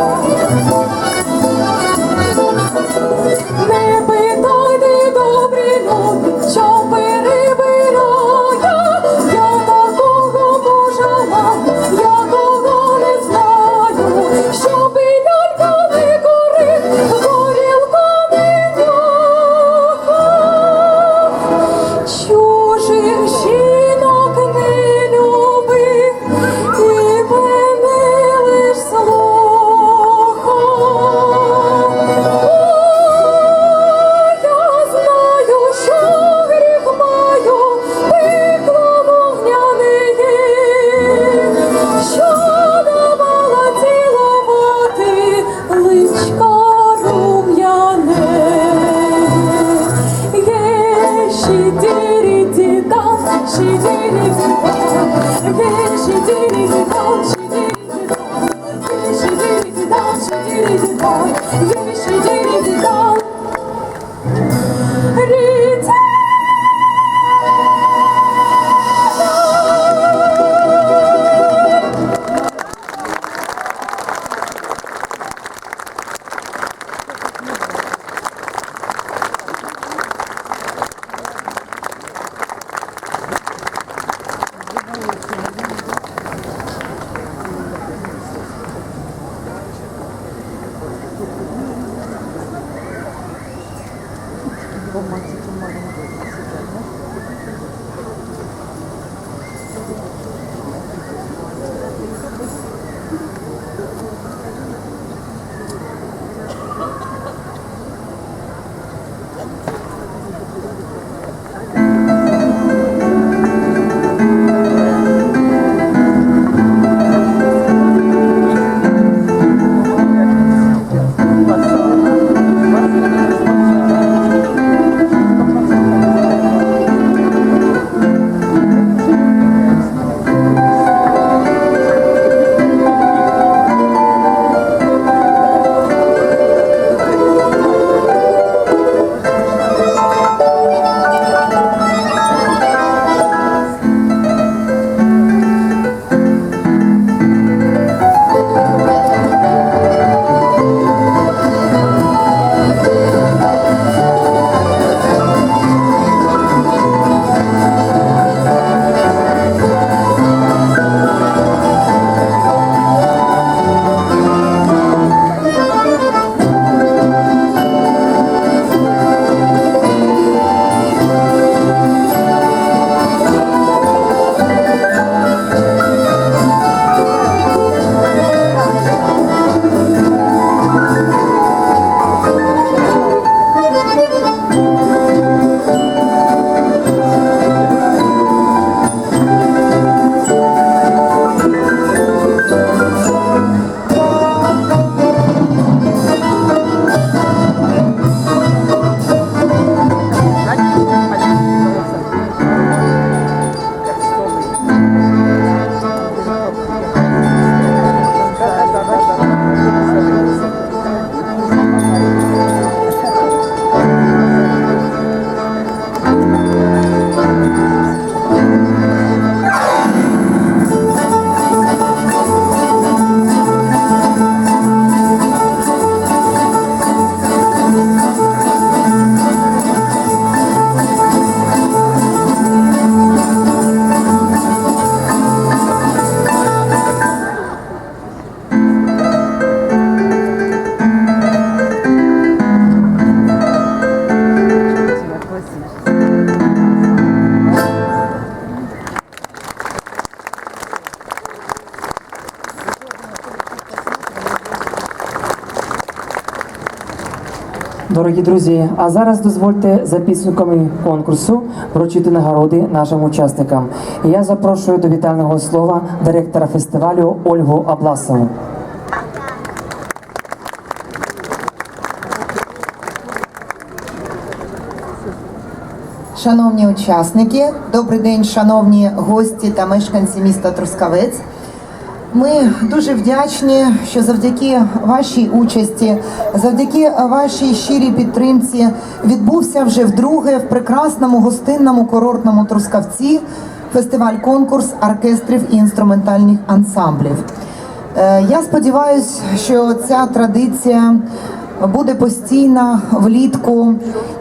Oh. Дорогі друзі, а зараз дозвольте за підсумками конкурсу вручити нагороди нашим учасникам. Я запрошую до вітального слова директора фестивалю Ольгу Абласову. Шановні учасники, добрий день, шановні гості та мешканці міста Трускавець. Ми дуже вдячні, що завдяки вашій участі, завдяки вашій щирій підтримці відбувся вже вдруге в прекрасному гостинному курортному Трускавці фестиваль-конкурс оркестрів і інструментальних ансамблів. Е, Я сподіваюся, що ця традиція буде постійна влітку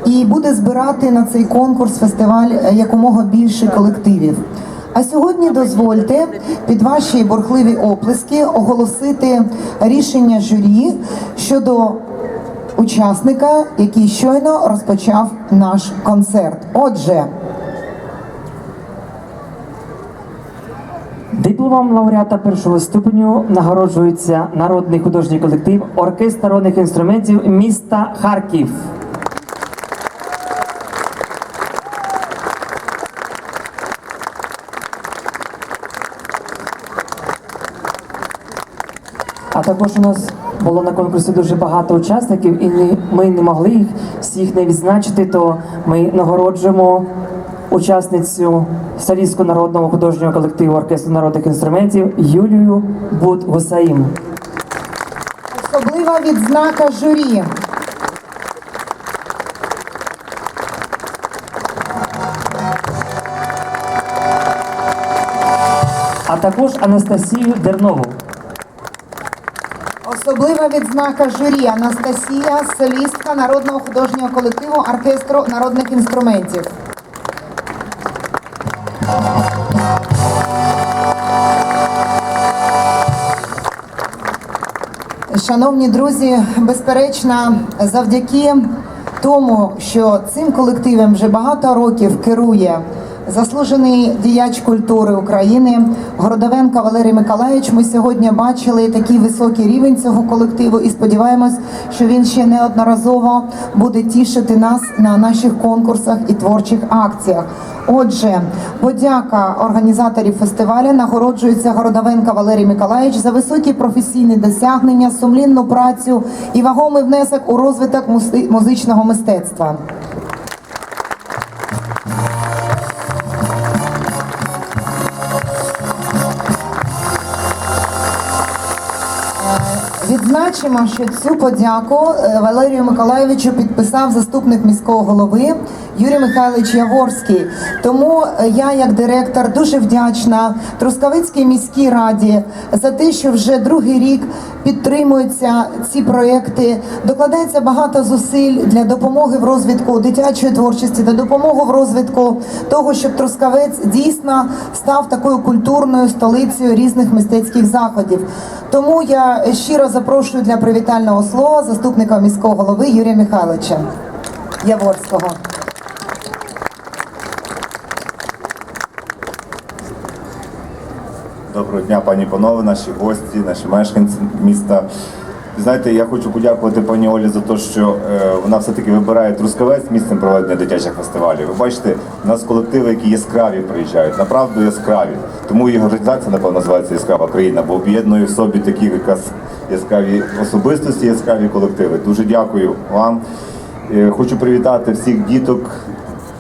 і буде збирати на цей конкурс фестиваль е, якомога більше колективів. А сьогодні дозвольте під ваші бурхливі оплески оголосити рішення журі щодо учасника, який щойно розпочав наш концерт. Отже, Дипломом лауреата першого ступеню нагороджується народний художній колектив Оркестр народних інструментів міста Харків. А також у нас було на конкурсі дуже багато учасників, і ми не могли їх всіх не відзначити, то ми нагороджуємо учасницю Солістського народного художнього колективу оркестру народних інструментів Юлію Буд-Гусаїм. особлива відзнака журі. а також Анастасію Дернову. Особлива відзнака журі Анастасія, солістка народного художнього колективу оркестру народних інструментів. Шановні друзі, безперечно, завдяки тому, що цим колективом вже багато років керує заслужений діяч культури України Городовенко Валерій Миколаївич. Ми сьогодні бачили такий високий рівень цього колективу і сподіваємось, що він ще неодноразово буде тішити нас на наших конкурсах і творчих акціях. Отже, подяка організаторів фестивалю нагороджується Городовенко Валерій Миколаївич за високі професійні досягнення, сумлінну працю і вагомий внесок у розвиток музичного мистецтва. Відзначимо, що цю подяку е, Валерію Миколаєвичу підписав заступник міського голови Юрій Михайлович Яворський. Тому е, я, як директор, дуже вдячна Трускавицькій міській раді за те, що вже другий рік підтримуються ці проекти. Докладається багато зусиль для допомоги в розвитку дитячої творчості, для допомоги в розвитку того, щоб Трускавець дійсно став такою культурною столицею різних мистецьких заходів. Тому я щиро запрошую для привітального слова заступника міського голови Юрія Михайловича Яворського. Доброго дня, пані панове, наші гості, наші мешканці міста. Знаєте, я хочу подякувати пані Олі за те, що е, вона все-таки вибирає Трускавець місцем проведення дитячих фестивалів. Ви бачите, у нас колективи, які яскраві приїжджають, направду яскраві. Тому і організація, напевно, називається Яскрава країна, бо об'єднує в собі такі якраз яскраві особистості, яскраві колективи. Дуже дякую вам. Е, Хочу привітати всіх діток,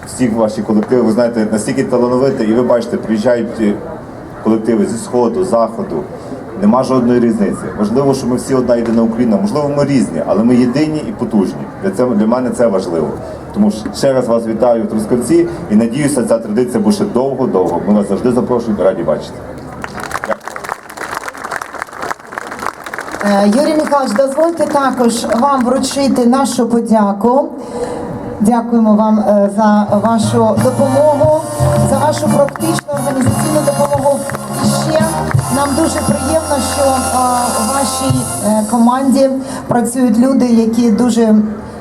всіх ваші колективи. Ви знаєте, настільки талановиті, і ви бачите, приїжджають е, колективи зі сходу, заходу. Нема жодної різниці. Можливо, що ми всі одна єдина Україна, можливо, ми різні, але ми єдині і потужні. Для це для мене це важливо. Тому ще раз вас вітаю в Трускавці і надіюся, ця традиція буде ще довго-довго. Ми вас завжди запрошуємо, раді бачити. Е, Юрій Михайлович, дозвольте також вам вручити нашу подяку. Дякуємо вам е, за вашу допомогу, за вашу практичну ще нам дуже приємно, що у вашій е, команді працюють люди, які дуже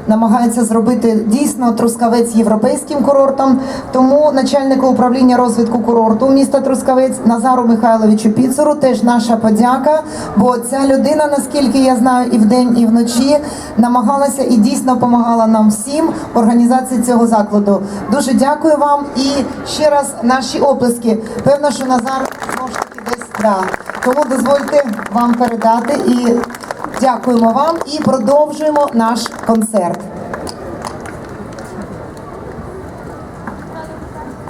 намагається зробити дійсно Трускавець європейським курортом. Тому начальнику управління розвитку курорту міста Трускавець Назару Михайловичу Піцуру теж наша подяка. Бо ця людина, наскільки я знаю, і вдень, і вночі намагалася і дійсно допомагала нам всім в організації цього закладу. Дуже дякую вам і ще раз наші оплески. Певно, що Назар да. Тому дозвольте вам передати і дякуємо вам і продовжуємо наш концерт.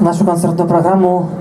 Нашу концертну програму